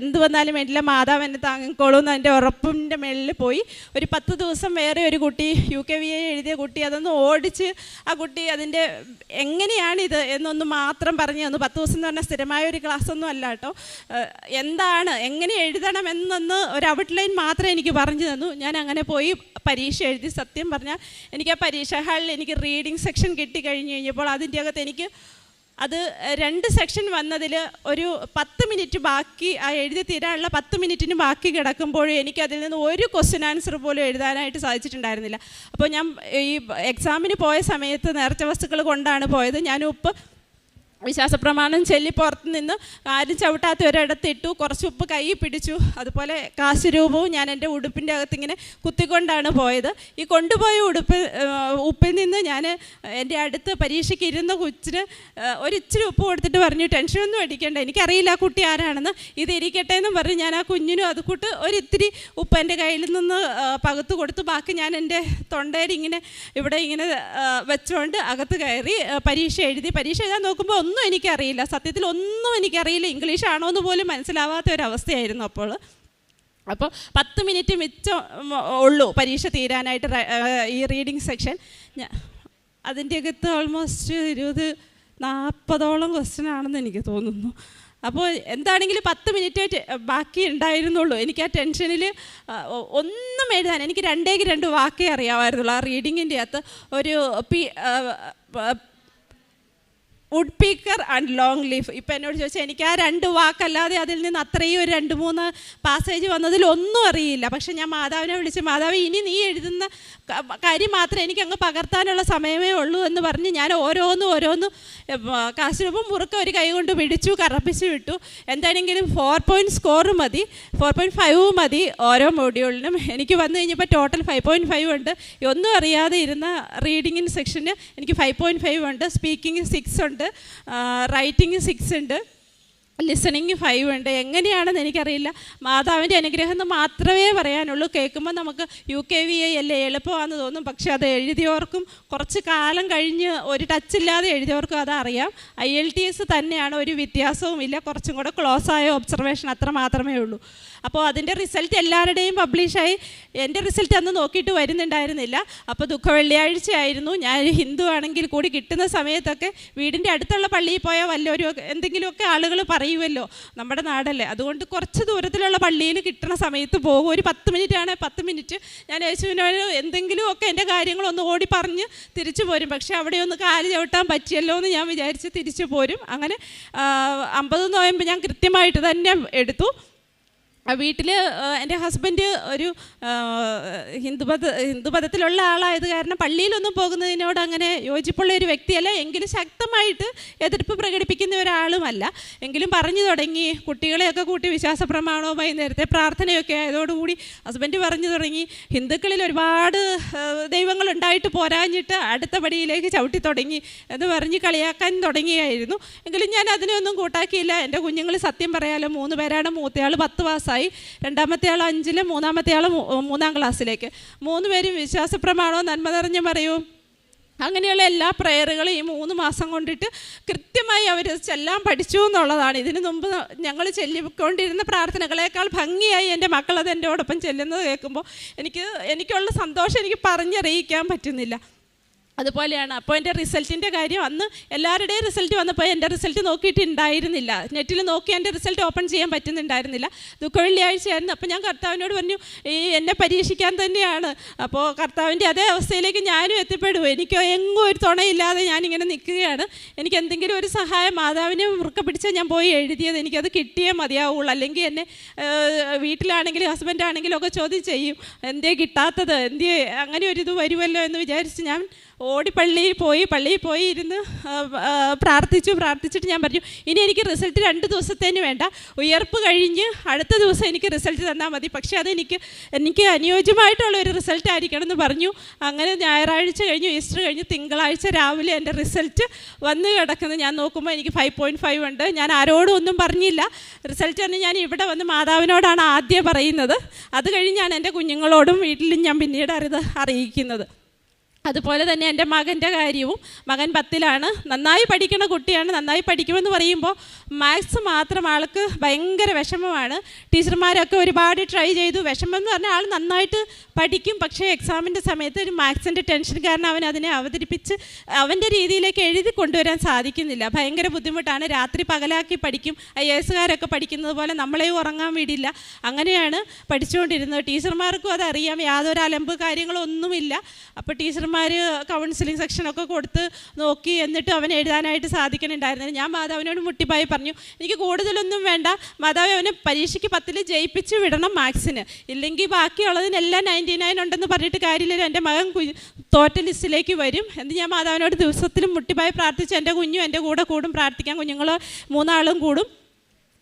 എന്ത് വന്നാലും വേണ്ടില്ല മാതാവ് എന്നെ താങ്ങിക്കോളൂ എന്ന് എന്റെ ഉറപ്പിന്റെ മേളിൽ പോയി. ഒരു പത്ത് ദിവസം വേറെ ഒരു കുട്ടി യു കെ വി എ എഴുതിയ കുട്ടി അതൊന്ന് ഓടിച്ച് ആ കുട്ടി അതിന്റെ എങ്ങനെയാണിത് എന്നൊന്ന് മാത്രം പറഞ്ഞു തന്നു പത്ത് ദിവസം എന്ന് പറഞ്ഞാൽ സ്ഥിരമായ ഒരു ക്ലാസ് ഒന്നും അല്ല കേട്ടോ. എന്താണ് എങ്ങനെ എഴുതണം എന്നൊന്ന് ഒരു ഔട്ട്ലൈൻ മാത്രമേ എനിക്ക് പറഞ്ഞു തന്നു. ഞാൻ അങ്ങനെ പോയി പരീക്ഷ എഴുതി. സത്യം പറഞ്ഞാൽ എനിക്ക് ആ പരീക്ഷ ഹാളിൽ എനിക്ക് റീഡിങ് സെക്ഷൻ കിട്ടി കഴിഞ്ഞ് കഴിഞ്ഞപ്പോൾ അതിന്റെ അകത്ത് എനിക്ക് അത് രണ്ട് സെക്ഷൻ വന്നതിൽ ഒരു പത്ത് മിനിറ്റ് ബാക്കി ആ എഴുതി തീരാനുള്ള പത്ത് മിനിറ്റിന് ബാക്കി കിടക്കുമ്പോഴും എനിക്ക് അതിൽ നിന്ന് ഒരു ക്വസ്റ്റ്യൻ ആൻസർ പോലും എഴുതാനായിട്ട് സാധിച്ചിട്ടുണ്ടായിരുന്നില്ല. അപ്പോൾ ഞാൻ ഈ എക്സാമിന് പോയ സമയത്ത് നേർച്ച വസ്തുക്കൾ കൊണ്ടാണ് പോയത്. ഞാൻ ഉപ്പ് വിശ്വാസപ്രമാണം ചൊല്ലി പുറത്ത് നിന്ന് ആരും ചവിട്ടാത്ത ഒരിടത്തിട്ടു കുറച്ച് ഉപ്പ് കൈ പിടിച്ചു. അതുപോലെ കാശ് രൂപവും ഞാൻ എന്റെ ഉടുപ്പിന്റെ അകത്ത് ഇങ്ങനെ കുത്തിക്കൊണ്ടാണ് പോയത്. ഈ കൊണ്ടുപോയ ഉടുപ്പ് ഉപ്പിൽ നിന്ന് ഞാൻ എന്റെ അടുത്ത് പരീക്ഷയ്ക്ക് ഇരുന്ന കൊച്ചിന് ഒരിച്ചിരി ഉപ്പ് കൊടുത്തിട്ട് പറഞ്ഞു ടെൻഷനൊന്നും അടിക്കേണ്ട എനിക്കറിയില്ല ആ കുട്ടി ആരാണെന്ന്. ഇത് ഇരിക്കട്ടെ എന്ന് പറഞ്ഞ് ഞാൻ ആ കുഞ്ഞിനും അത് കൂട്ട് ഒരിത്തിരി ഉപ്പ് എന്റെ കയ്യിൽ നിന്ന് പകുത്ത് കൊടുത്തു. ബാക്കി ഞാൻ എന്റെ തൊണ്ടയിൽ ഇങ്ങനെ ഇവിടെ ഇങ്ങനെ വെച്ചുകൊണ്ട് അകത്ത് കയറി പരീക്ഷ എഴുതി. പരീക്ഷ എഴുതാൻ നോക്കുമ്പോൾ ഒന്നും എനിക്കറിയില്ല. സത്യത്തിൽ ഒന്നും എനിക്കറിയില്ല. ഇംഗ്ലീഷ് ആണോ എന്ന് പോലും മനസ്സിലാവാത്ത ഒരു അവസ്ഥയായിരുന്നു അപ്പോൾ. അപ്പോൾ പത്ത് മിനിറ്റ് മിച്ചം ഉള്ളൂ പരീക്ഷ തീരാനായിട്ട് ഈ റീഡിങ് സെക്ഷൻ. അതിന്റെ അകത്ത് ഓൾമോസ്റ്റ് ഇരുപത് നാൽപ്പതോളം ക്വസ്റ്റ്യൻ ആണെന്ന് എനിക്ക് തോന്നുന്നു. അപ്പോൾ എന്താണെങ്കിലും പത്ത് മിനിറ്റ് ബാക്കി ഉണ്ടായിരുന്നുള്ളൂ. എനിക്ക് ആ ടെൻഷനിൽ ഒന്നും എഴുതാൻ എനിക്ക് രണ്ടേക്ക് രണ്ട് വാക്കേ അറിയാമായിരുന്നുള്ളൂ. ആ റീഡിങ്ങിന്റെ അകത്ത് ഒരു പി woodpecker and long leaf ഇപ്പം എന്നോട് ചോദിച്ചാൽ എനിക്ക് ആ രണ്ട് വാക്കല്ലാതെ അതിൽ നിന്ന് അത്രയും ഒരു രണ്ട് മൂന്ന് പാസേജ് വന്നതിൽ ഒന്നും അറിയില്ല. പക്ഷെ ഞാൻ മാതാവിനെ വിളിച്ച് മാതാവ് ഇനി നീ എഴുതുന്ന കാര്യം മാത്രമേ എനിക്ക് അങ്ങ് പകർത്താനുള്ള സമയമേ ഉള്ളൂ എന്ന് പറഞ്ഞ് ഞാൻ ഓരോന്നും ഓരോന്നും കാശുരൂപം മുറുക്ക ഒരു കൈ കൊണ്ട് പിടിച്ചു കറപ്പിച്ച് വിട്ടു. എന്താണെങ്കിലും ഫോർ പോയിന്റ് സ്കോർ മതി ഫോർ പോയിന്റ് ഫൈവ് മതി ഓരോ മോഡ്യൂളിനും എനിക്ക് വന്നു കഴിഞ്ഞപ്പോൾ ടോട്ടൽ ഫൈവ് പോയിന്റ് ഫൈവ് ഉണ്ട്. ഒന്നും അറിയാതെ ഇരുന്ന റീഡിങ്ങിൻ സെക്ഷന് എനിക്ക് ഫൈവ് പോയിന്റ് ഫൈവ് ഉണ്ട്. സ്പീക്കിംഗ് സിക്സ് ഉണ്ട്. റൈറ്റിംഗ് സിക്സ് ഉണ്ട്. ലിസണിങ് ഫൈവ് ഉണ്ട്. എങ്ങനെയാണെന്ന് എനിക്കറിയില്ല. മാതാവിന്റെ അനുഗ്രഹം എന്ന് മാത്രമേ പറയാനുള്ളൂ. കേൾക്കുമ്പോൾ നമുക്ക് യു കെ വി ഐ അല്ലേ എളുപ്പമാണെന്ന് തോന്നും. പക്ഷെ അത് എഴുതിയവർക്കും കുറച്ച് കാലം കഴിഞ്ഞ് ഒരു ടച്ചില്ലാതെ എഴുതിയവർക്കും അതറിയാം ഐ എൽ ടി എസ് തന്നെയാണ്. ഒരു വ്യത്യാസവും ഇല്ല. കുറച്ചും കൂടെ ക്ലോസ് ആയ ഒബ്സർവേഷൻ അത്ര മാത്രമേ ഉള്ളൂ. അപ്പോൾ അതിന്റെ റിസൾട്ട് എല്ലാവരുടെയും പബ്ലിഷായി എന്റെ റിസൾട്ട് അന്ന് നോക്കിയിട്ട് വരുന്നുണ്ടായിരുന്നില്ല. അപ്പോൾ ദുഃഖ വെള്ളിയാഴ്ച ആയിരുന്നു. ഞാൻ ഹിന്ദു ആണെങ്കിൽ കൂടി കിട്ടുന്ന സമയത്തൊക്കെ വീടിന്റെ അടുത്തുള്ള പള്ളിയിൽ പോയാൽ വല്ലവരും ഒക്കെ- എന്തെങ്കിലുമൊക്കെ ആളുകൾ പറയുമല്ലോ നമ്മുടെ നാടല്ലേ? അതുകൊണ്ട് കുറച്ച് ദൂരത്തിലുള്ള പള്ളിയിൽ കിട്ടുന്ന സമയത്ത് പോകും. ഒരു പത്ത് മിനിറ്റ് ആണ് പത്ത് മിനിറ്റ്. ഞാൻ യേശുവിനോട് എന്തെങ്കിലുമൊക്കെ എന്റെ കാര്യങ്ങളൊന്ന് ഓടി പറഞ്ഞ് തിരിച്ചു പോരും. പക്ഷേ അവിടെ ഒന്ന് കാൽ ചവിട്ടാൻ പറ്റിയല്ലോ എന്ന് ഞാൻ വിചാരിച്ച് തിരിച്ചു പോരും. അങ്ങനെ അമ്പത് നോയമ്പ് ഞാൻ കൃത്യമായിട്ട് തന്നെ എടുത്തു. വീട്ടിൽ എന്റെ ഹസ്ബൻഡ് ഒരു ഹിന്ദുമത ഹിന്ദുമതത്തിലുള്ള ആളായത് കാരണം പള്ളിയിലൊന്നും പോകുന്നതിനോട് അങ്ങനെ യോജിപ്പുള്ള ഒരു വ്യക്തിയല്ല. എങ്കിലും ശക്തമായിട്ട് എതിർപ്പ് പ്രകടിപ്പിക്കുന്ന ഒരാളുമല്ല. എങ്കിലും പറഞ്ഞു തുടങ്ങി. കുട്ടികളെയൊക്കെ കൂട്ടി വിശ്വാസ പ്രമാണവുമായി നേരത്തെ പ്രാർത്ഥനയൊക്കെ ആയതോടുകൂടി ഹസ്ബൻഡ് പറഞ്ഞു തുടങ്ങി. ഹിന്ദുക്കളിൽ ഒരുപാട് ദൈവങ്ങളുണ്ടായിട്ട് പോരാഞ്ഞിട്ട് അടുത്ത പടിയിലേക്ക് ചവിട്ടി തുടങ്ങി എന്ന് പറഞ്ഞ് കളിയാക്കാൻ തുടങ്ങിയായിരുന്നു. എങ്കിലും ഞാൻ അതിനെയൊന്നും കൂട്ടാക്കിയില്ല. എന്റെ കുഞ്ഞുങ്ങൾ സത്യം പറയാലോ മൂന്ന് പേരാണ് മൂത്തയാൾ പത്ത് മാസമായി രണ്ടാമത്തെ ആൾ അഞ്ചിൽ മൂന്നാമത്തെ ആൾ മൂന്നാം ക്ലാസ്സിലേക്ക്. മൂന്ന് പേരും വിശ്വാസ പ്രമാണവും നന്മ നിറഞ്ഞ പറയൂ. അങ്ങനെയുള്ള എല്ലാ പ്രയറുകളും ഈ മൂന്ന് മാസം കൊണ്ടിട്ട് കൃത്യമായി അവർ ചെല്ലാൻ പഠിച്ചു എന്നുള്ളതാണ്. ഇതിനു മുമ്പ് ഞങ്ങൾ ചൊല്ലിക്കൊണ്ടിരുന്ന പ്രാർത്ഥനകളേക്കാൾ ഭംഗിയായി എന്റെ മക്കളത് എന്റെ ഓടൊപ്പം ചെല്ലുന്നത് കേൾക്കുമ്പോൾ എനിക്ക് എനിക്കുള്ള സന്തോഷം എനിക്ക് പറഞ്ഞറിയിക്കാൻ പറ്റുന്നില്ല. അതുപോലെയാണ്. അപ്പോൾ എന്റെ റിസൾട്ടിന്റെ കാര്യം അന്ന് എല്ലാവരുടെയും റിസൾട്ട് വന്നപ്പോൾ എന്റെ റിസൾട്ട് നോക്കിയിട്ടുണ്ടായിരുന്നില്ല. നെറ്റിൽ നോക്കി എന്റെ റിസൾട്ട് ഓപ്പൺ ചെയ്യാൻ പറ്റുന്നുണ്ടായിരുന്നില്ല. ദുഃഖ വെള്ളിയാഴ്ചയായിരുന്നു. അപ്പോൾ ഞാൻ കർത്താവിനോട് പറഞ്ഞു ഈ എന്നെ പരീക്ഷിക്കാൻ തന്നെയാണ്. അപ്പോൾ കർത്താവിന്റെ അതേ അവസ്ഥയിലേക്ക് ഞാനും എത്തിപ്പെടും. എനിക്ക് എങ്ങും ഒരു തുണയില്ലാതെ ഞാനിങ്ങനെ നിൽക്കുകയാണ്. എനിക്ക് എന്തെങ്കിലും ഒരു സഹായം മാതാവിനെ മുറുക്ക പിടിച്ചാൽ ഞാൻ പോയി എഴുതിയത്. എനിക്കത് കിട്ടിയേ മതിയാവുള്ളൂ. അല്ലെങ്കിൽ എന്നെ വീട്ടിലാണെങ്കിലും ഹസ്ബൻഡാണെങ്കിലും ഒക്കെ ചോദ്യം ചെയ്യും. എന്തേ കിട്ടാത്തത്? എന്തേ അങ്ങനെ ഒരു വരുമല്ലോ എന്ന് വിചാരിച്ച് ഞാൻ ഓടി പള്ളിയിൽ പോയി പള്ളിയിൽ പോയി ഇരുന്ന് പ്രാർത്ഥിച്ചു പ്രാർത്ഥിച്ചിട്ട് ഞാൻ പറഞ്ഞു ഇനി എനിക്ക് റിസൾട്ട് രണ്ട് ദിവസത്തേന് വേണ്ട. ഉയർപ്പ് കഴിഞ്ഞ് അടുത്ത ദിവസം എനിക്ക് റിസൾട്ട് തന്നാൽ മതി. പക്ഷേ അതെനിക്ക് എനിക്ക് അനുയോജ്യമായിട്ടുള്ള ഒരു റിസൾട്ട് ആയിരിക്കണം എന്ന് പറഞ്ഞു. അങ്ങനെ ഞായറാഴ്ച കഴിഞ്ഞു ഈസ്റ്റർ കഴിഞ്ഞ് തിങ്കളാഴ്ച രാവിലെ എന്റെ റിസൾട്ട് വന്ന് കിടക്കുന്നത് ഞാൻ നോക്കുമ്പോൾ എനിക്ക് ഫൈവ് പോയിന്റ് ഫൈവ് ഉണ്ട്. ഞാൻ ആരോടും ഒന്നും പറഞ്ഞില്ല. റിസൾട്ട് തന്നെ ഞാൻ ഇവിടെ വന്ന് മാതാവിനോടാണ് ആദ്യം പറയുന്നത്. അത് കഴിഞ്ഞാണ് എന്റെ കുഞ്ഞുങ്ങളോടും വീട്ടിലും ഞാൻ പിന്നീട് അറിയത് അറിയിക്കുന്നത്. അതുപോലെ തന്നെ എന്റെ മകന്റെ കാര്യവും. മകൻ പത്തിലാണ്. നന്നായി പഠിക്കുന്ന കുട്ടിയാണ്. നന്നായി പഠിക്കുമെന്ന് പറയുമ്പോൾ മാത്സ് മാത്രം ആൾക്ക് ഭയങ്കര വിഷമമാണ്. ടീച്ചർമാരൊക്കെ ഒരുപാട് ട്രൈ ചെയ്തു. വിഷമം എന്ന് പറഞ്ഞാൽ ആൾ നന്നായിട്ട് പഠിക്കും. പക്ഷേ എക്സാമിന്റെ സമയത്ത് ഒരു മാത്സിന്റെ ടെൻഷൻ കാരണം അവൻ അതിനെ അവതരിപ്പിച്ച് അവന്റെ രീതിയിലേക്ക് എഴുതി കൊണ്ടുവരാൻ സാധിക്കുന്നില്ല. ഭയങ്കര ബുദ്ധിമുട്ടാണ്. രാത്രി പകലാക്കി പഠിക്കും. ഐ എസുകാരൊക്കെ പഠിക്കുന്നത് പോലെ നമ്മളെയും ഉറങ്ങാൻ വിടില്ല. അങ്ങനെയാണ് പഠിച്ചുകൊണ്ടിരുന്നത്. ടീച്ചർമാർക്കും അതറിയാം. യാതൊരു അലമ്പ് കാര്യങ്ങളൊന്നുമില്ല അപ്പോൾ ടീച്ചർമാർ കൗൺസിലിംഗ് സെക്ഷനൊക്കെ കൊടുത്ത് നോക്കി എന്നിട്ട് അവൻ എഴുതാനായിട്ട് സാധിക്കണുണ്ടായിരുന്നില്ല ഞാൻ മാതാവിനോട് മുട്ടിപ്പായി പറഞ്ഞു എനിക്ക് കൂടുതലൊന്നും വേണ്ട. മാതാവ് അവനെ പരീക്ഷയ്ക്ക് പത്തിൽ ജയിപ്പിച്ച് വിടണം മാത്സിന്. ഇല്ലെങ്കിൽ ബാക്കിയുള്ളതിനെല്ലാം നയന്റി നയൻ ഉണ്ടെന്ന് പറഞ്ഞിട്ട് കാര്യമില്ല എന്റെ മകൻ തോറ്റ ലിസ്റ്റിലേക്ക് വരും. എന്ന് ഞാൻ മാതാവിനോട് ദിവസത്തിലും മുട്ടിപ്പായി പ്രാർത്ഥിച്ച്. എന്റെ കുഞ്ഞും എന്റെ കൂടെ കൂടും പ്രാർത്ഥിക്കാൻ കുഞ്ഞുങ്ങൾ മൂന്നാളും കൂടും.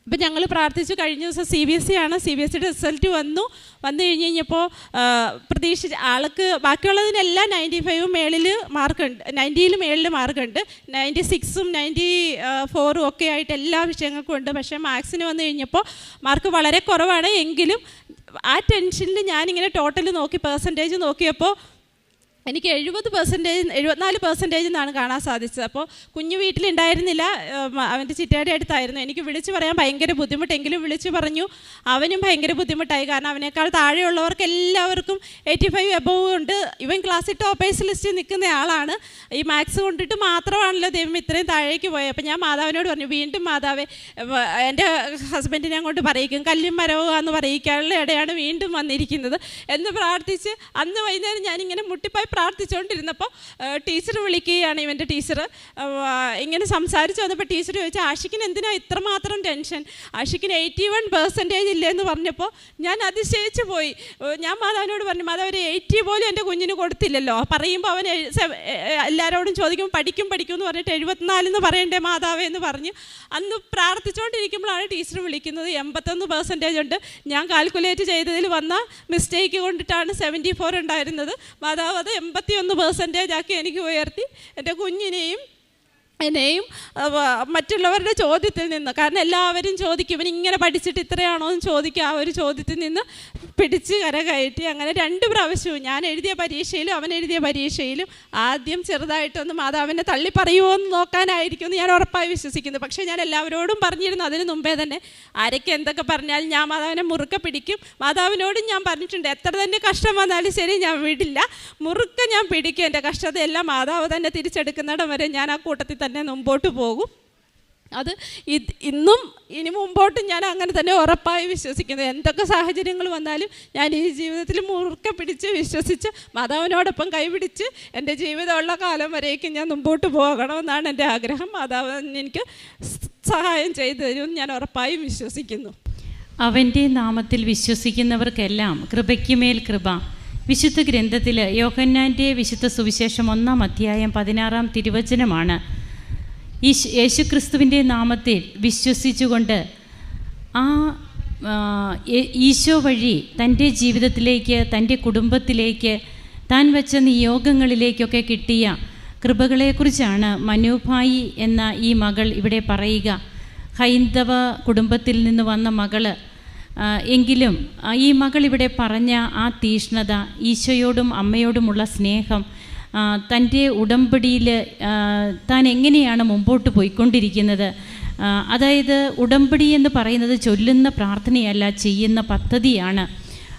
അപ്പം ഞങ്ങൾ പ്രാർത്ഥിച്ചു കഴിഞ്ഞ ദിവസം സി ബി എസ് സി ആണ്. സി ബി എസ് സിയുടെ റിസൾട്ട് വന്നു. വന്നു കഴിഞ്ഞ് കഴിഞ്ഞപ്പോൾ പ്രതീക്ഷിച്ച് ആൾക്ക് ബാക്കിയുള്ളതിനെല്ലാം നയന്റി ഫൈവും മേളിൽ മാർക്കുണ്ട് നയന്റിയിൽ മേളിൽ മാർക്കുണ്ട് നയന്റി സിക്സും നയന്റി ഫോറും ഒക്കെ ആയിട്ട് എല്ലാ വിഷയങ്ങൾക്കും ഉണ്ട്. പക്ഷേ മാത്സിന് വന്നു കഴിഞ്ഞപ്പോൾ മാർക്ക് വളരെ കുറവാണ്. എങ്കിലും ആ ടെൻഷനിൽ ഞാനിങ്ങനെ ടോട്ടൽ നോക്കി പെർസെന്റേജ് നോക്കിയപ്പോൾ എനിക്ക് എഴുപത് പെർസെന്റേജ് എഴുപത്തിനാല് പെർസെന്റേജ് എന്നാണ് കാണാൻ സാധിച്ചത്. അപ്പോൾ കുഞ്ഞു വീട്ടിലുണ്ടായിരുന്നില്ല. അവന്റെ ചിറ്റയുടെ അടുത്തായിരുന്നു. എനിക്ക് വിളിച്ചു പറയാൻ ഭയങ്കര ബുദ്ധിമുട്ടെങ്കിലും വിളിച്ച് പറഞ്ഞു. അവനും ഭയങ്കര ബുദ്ധിമുട്ടായി. കാരണം അവനേക്കാൾ താഴെയുള്ളവർക്ക് എല്ലാവർക്കും എയ്റ്റി ഫൈവ് എബവ് ഉണ്ട്. ഇവൻ ക്ലാസ്സിൽ ടോപ്പേഴ്സ് ലിസ്റ്റിൽ നിൽക്കുന്ന ആളാണ്. ഈ മാത്സ് കൊണ്ടിട്ട് മാത്രമാണല്ലോ ദൈവം ഇത്രയും താഴേക്ക് പോയത് അപ്പോൾ ഞാൻ മാതാവിനോട് പറഞ്ഞു വീണ്ടും മാതാവേ എന്റെ ഹസ്ബൻഡിനെ അങ്ങോട്ട് പറയിക്കും. കല്ലും മരവുക എന്ന് പറയിക്കാനുള്ള ഇടയാണ് വീണ്ടും വന്നിരിക്കുന്നത്. എന്ന് പ്രാർത്ഥിച്ച് അന്ന് വൈകുന്നേരം ഞാനിങ്ങനെ മുട്ടിപ്പായി പ്രാർത്ഥിച്ചുകൊണ്ടിരുന്നപ്പോൾ ടീച്ചർ വിളിക്കുകയാണ് ഇവന്റെ ടീച്ചർ ഇങ്ങനെ സംസാരിച്ച് വന്നപ്പോൾ ടീച്ചർ ചോദിച്ചു ആഷിക്കിന് എന്തിനാ ഇത്രമാത്രം ടെൻഷൻ? ആഷിക്കിന് എയ്റ്റി വൺ പെർസെന്റേജ് ഇല്ലെന്ന് പറഞ്ഞപ്പോൾ ഞാൻ അതിശയിച്ച് പോയി. ഞാൻ മാതാവിനോട് പറഞ്ഞു മാതാവ് ഒരു എയ്റ്റി പോലും എന്റെ കുഞ്ഞിന് കൊടുത്തില്ലല്ലോ. പറയുമ്പോൾ അവൻ എല്ലാവരോടും ചോദിക്കും പഠിക്കും പഠിക്കും എന്ന് പറഞ്ഞിട്ട് എഴുപത്തിനാലെന്ന് പറയണ്ടേ മാതാവേ എന്ന് പറഞ്ഞ് അന്ന് പ്രാർത്ഥിച്ചുകൊണ്ടിരിക്കുമ്പോഴാണ് ടീച്ചർ വിളിക്കുന്നത്. എൺപത്തൊന്ന് പെർസെന്റേജ് ഉണ്ട്. ഞാൻ കാൽക്കുലേറ്റ് ചെയ്തതിൽ വന്ന മിസ്റ്റേക്ക് കൊണ്ടിട്ടാണ് സെവന്റി ഫോർ ഉണ്ടായിരുന്നത്. മാതാവ് അത് എൺപത്തി ഒന്ന് പെർസെന്റേജ് ആക്കി എനിക്ക് ഉയർത്തി. എന്റെ കുഞ്ഞിനെയും എന്നെയും മറ്റുള്ളവരുടെ ചോദ്യത്തിൽ നിന്ന് കാരണം എല്ലാവരും ചോദിക്കും ഇവൻ ഇങ്ങനെ പഠിച്ചിട്ട് ഇത്രയാണോ? എന്ന് ചോദിക്കും ആ ഒരു ചോദ്യത്തിൽ നിന്ന് പിടിച്ച് കരകയറ്റി അങ്ങനെ രണ്ട് പ്രാവശ്യവും ഞാൻ എഴുതിയ പരീക്ഷയിലും അവൻ എഴുതിയ പരീക്ഷയിലും ആദ്യം ചെറുതായിട്ടൊന്ന് മാതാവിനെ തള്ളി പറയുമോ എന്ന് നോക്കാനായിരിക്കും എന്ന് ഞാൻ ഉറപ്പായി വിശ്വസിക്കുന്നു. പക്ഷേ ഞാൻ എല്ലാവരോടും പറഞ്ഞിരുന്നു അതിന് മുമ്പേ തന്നെ ആരൊക്കെ എന്തൊക്കെ പറഞ്ഞാലും ഞാൻ മാതാവിനെ മുറുക്ക പിടിക്കും. മാതാവിനോടും ഞാൻ പറഞ്ഞിട്ടുണ്ട് എത്ര തന്നെ കഷ്ടം വന്നാലും ശരി ഞാൻ വിടില്ല. മുറുക്ക ഞാൻ പിടിക്കും എന്റെ കഷ്ടതയെല്ലാം മാതാവ് തന്നെ തിരിച്ചെടുക്കുന്നിടം വരെ ഞാൻ ആ കൂട്ടത്തിൽ തന്നെ മുമ്പോട്ട് പോകും. അത് ഇന്നും ഇനി മുമ്പോട്ടും ഞാൻ അങ്ങനെ തന്നെ ഉറപ്പായി വിശ്വസിക്കുന്നത് എന്തൊക്കെ സാഹചര്യങ്ങൾ വന്നാലും ഞാൻ ഈ ജീവിതത്തിൽ മുറുക്കെ പിടിച്ച് വിശ്വസിച്ച് മാതാവിനോടൊപ്പം കൈപിടിച്ച് എന്റെ ജീവിതമുള്ള കാലം വരേക്കും ഞാൻ മുമ്പോട്ട് പോകണമെന്നാണ് എന്റെ ആഗ്രഹം. മാതാവ് എനിക്ക് സഹായം ചെയ്തു തരും ഞാൻ ഉറപ്പായും വിശ്വസിക്കുന്നു. അവന്റെ നാമത്തിൽ വിശ്വസിക്കുന്നവർക്കെല്ലാം കൃപയ്ക്കുമേൽ കൃപ. വിശുദ്ധ ഗ്രന്ഥത്തിൽ യോഹന്നാന്റെ വിശുദ്ധ സുവിശേഷം ഒന്നാം അധ്യായം പതിനാറാം തിരുവചനമാണ് ഈശ് യേശുക്രിസ്തുവിന്റെ നാമത്തിൽ വിശ്വസിച്ചുകൊണ്ട് ആ ഈശോ വഴി തന്റെ ജീവിതത്തിലേക്ക് തന്റെ കുടുംബത്തിലേക്ക് താൻ വെച്ച നിയോഗങ്ങളിലേക്കൊക്കെ കിട്ടിയ കൃപകളെക്കുറിച്ചാണ് മനുഭായി എന്ന ഈ മകൾ ഇവിടെ പറയുക. ഹൈന്ദവ കുടുംബത്തിൽ നിന്ന് വന്ന മകൾ എങ്കിലും ഈ മകൾ ഇവിടെ പറഞ്ഞ ആ തീഷ്ണത ഈശോയോടും അമ്മയോടുമുള്ള സ്നേഹം തന്റെ ഉടമ്പടിയിൽ താൻ എങ്ങനെയാണ് മുമ്പോട്ട് പോയിക്കൊണ്ടിരിക്കുന്നത്? അതായത് ഉടമ്പടി എന്ന് പറയുന്നത് ചൊല്ലുന്ന പ്രാർത്ഥനയല്ല ചെയ്യുന്ന പദ്ധതിയാണ്.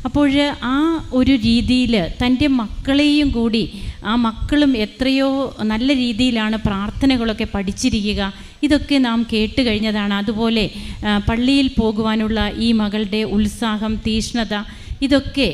അപ്പോൾ ആ ഒരു രീതിയിൽ തന്റെ മക്കളെയും കൂടി ആ മക്കളും എത്രയോ നല്ല രീതിയിലാണ് പ്രാർത്ഥനകളൊക്കെ പഠിച്ചിരിക്കുക. ഇതൊക്കെ നാം കേട്ട് കഴിഞ്ഞതാണ്. അതുപോലെ പള്ളിയിൽ പോകുവാനുള്ള ഈ മകളുടെ ഉത്സാഹം തീഷ്ണത ഇതൊക്കെ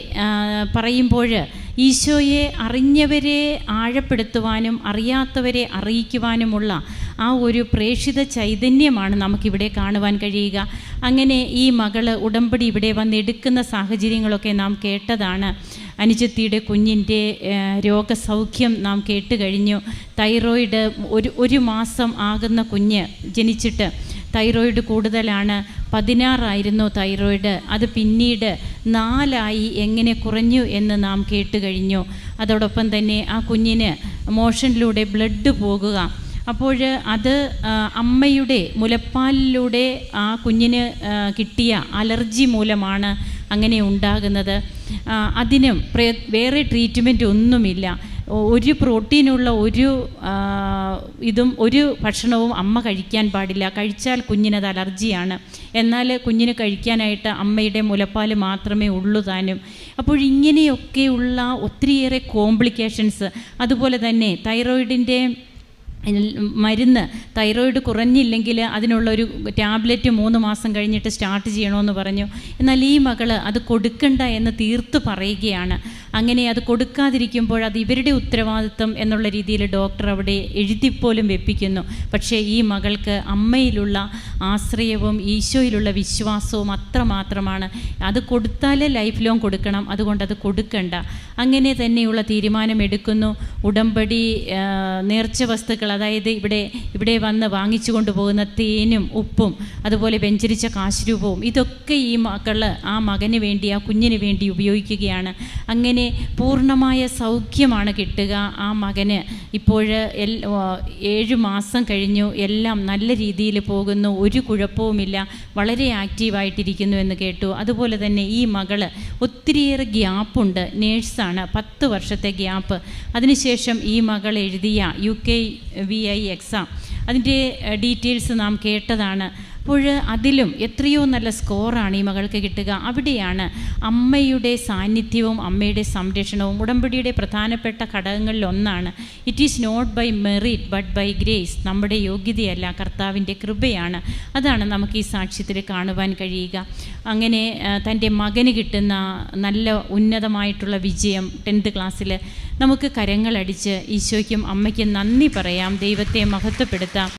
പറയുമ്പോൾ ഈശോയെ അറിഞ്ഞവരെ ആഴപ്പെടുത്തുവാനും അറിയാത്തവരെ അറിയിക്കുവാനുമുള്ള ആ ഒരു പ്രേക്ഷിത ചൈതന്യമാണ് നമുക്കിവിടെ കാണുവാൻ കഴിയുക. അങ്ങനെ ഈ മകൾ ഉടമ്പടി ഇവിടെ വന്നെടുക്കുന്ന സാഹചര്യങ്ങളൊക്കെ നാം കേട്ടതാണ്. അനുജത്തിയുടെ കുഞ്ഞിന്റെ രോഗസൗഖ്യം നാം കേട്ട് കഴിഞ്ഞു. തൈറോയിഡ് ഒരു ഒരു മാസം ആകുന്ന കുഞ്ഞ് ജനിച്ചിട്ട് തൈറോയിഡ് കൂടുതലാണ്. പതിനാറായിരുന്നു തൈറോയിഡ്. അത് പിന്നീട് നാലായി എങ്ങനെ കുറഞ്ഞു എന്ന് നാം കേട്ട് കഴിഞ്ഞു. അതോടൊപ്പം തന്നെ ആ കുഞ്ഞിന് മോഷനിലൂടെ ബ്ലഡ് പോകുക. അപ്പോൾ അത് അമ്മയുടെ മുലപ്പാലിലൂടെ ആ കുഞ്ഞിന് കിട്ടിയ അലർജി മൂലമാണ് അങ്ങനെ ഉണ്ടാകുന്നത്. അതിനും വേറെ ട്രീറ്റ്മെന്റ് ഒന്നുമില്ല. ഒരു പ്രോട്ടീനുള്ള ഒരു ഇതും ഒരു ഭക്ഷണവും അമ്മ കഴിക്കാൻ പാടില്ല. കഴിച്ചാൽ കുഞ്ഞിനത് അലർജിയാണ്. എന്നാൽ കുഞ്ഞിന് കഴിക്കാനായിട്ട് അമ്മയുടെ മുലപ്പാൽ മാത്രമേ ഉള്ളൂ താനും. അപ്പോൾ ഇങ്ങനെയൊക്കെയുള്ള ഒത്തിരിയേറെ കോംപ്ലിക്കേഷൻസ്. അതുപോലെ തന്നെ തൈറോയിഡിന്റെ മരുന്ന് തൈറോയിഡ് കുറഞ്ഞില്ലെങ്കിൽ അതിനുള്ളൊരു ടാബ്ലറ്റ് മൂന്ന് മാസം കഴിഞ്ഞിട്ട് സ്റ്റാർട്ട് ചെയ്യണമെന്ന് പറഞ്ഞു. എന്നാൽ ഈ മകൾ അത് കൊടുക്കണ്ട എന്ന് തീർത്ത് പറയുകയാണ്. അങ്ങനെ അത് കൊടുക്കാതിരിക്കുമ്പോൾ അത് ഇവരുടെ ഉത്തരവാദിത്വം എന്നുള്ള രീതിയിൽ ഡോക്ടർ അവിടെ എഴുതിപ്പോലും വെപ്പിക്കുന്നു. പക്ഷേ ഈ മകൾക്ക് അമ്മയിലുള്ള ആശ്രയവും ഈശോയിലുള്ള വിശ്വാസവും അത്രമാത്രമാണ്. അത് കൊടുത്താലേ ലൈഫ് ലോങ് കൊടുക്കണം അതുകൊണ്ട് അത് കൊടുക്കണ്ട. അങ്ങനെ തന്നെയുള്ള തീരുമാനമെടുക്കുന്നു. ഉടമ്പടി നേർച്ച വസ്തുക്കൾ അതായത് ഇവിടെ ഇവിടെ വന്ന് വാങ്ങിച്ചു കൊണ്ടുപോകുന്ന തേനും ഉപ്പും അതുപോലെ വെഞ്ചരിച്ച കാശുരൂപവും ഇതൊക്കെ ഈ മക്കൾ ആ മകന് വേണ്ടി ആ കുഞ്ഞിന് വേണ്ടി ഉപയോഗിക്കുകയാണ്. അങ്ങനെ പൂർണമായ സൗഖ്യമാണ് കിട്ടുക ആ മകന്. ഇപ്പോൾ എൽ ഏഴ് മാസം കഴിഞ്ഞു എല്ലാം നല്ല രീതിയിൽ പോകുന്നു ഒരു കുഴപ്പവുമില്ല വളരെ ആക്റ്റീവായിട്ടിരിക്കുന്നു എന്ന് കേട്ടു. അതുപോലെ തന്നെ ഈ മകൾ ഒത്തിരിയേറെ ഗ്യാപ്പുണ്ട് നേഴ്സാണ് പത്ത് വർഷത്തെ ഗ്യാപ്പ്. അതിനുശേഷം ഈ മകൾ എഴുതിയ U K V I exam അതിന്റെ ഡീറ്റെയിൽസ് നാം കേട്ടതാണ്. അപ്പോൾ അതിലും എത്രയോ നല്ല സ്കോറാണ് ഈ മകൾക്ക് കിട്ടുക. അവിടെയാണ് അമ്മയുടെ സാന്നിധ്യവും അമ്മയുടെ സംരക്ഷണവും ഉടമ്പടിയുടെ പ്രധാനപ്പെട്ട ഘടകങ്ങളിൽ ഒന്നാണ്. It is not by merit but by grace നമ്മുടെ യോഗ്യതയല്ല കർത്താവിന്റെ കൃപയാണ്. അതാണ് നമുക്ക് ഈ സാക്ഷ്യത്തിൽ കാണുവാൻ കഴിയുക. അങ്ങനെ തന്റെ മകന് കിട്ടുന്ന നല്ല ഉന്നതമായിട്ടുള്ള വിജയം ടെൻത്ത് ക്ലാസ്സിൽ നമുക്ക് കരങ്ങളടിച്ച് ഈശോയ്ക്കും അമ്മയ്ക്കും നന്ദി പറയാം. ദൈവത്തെ മഹത്വപ്പെടുത്താം.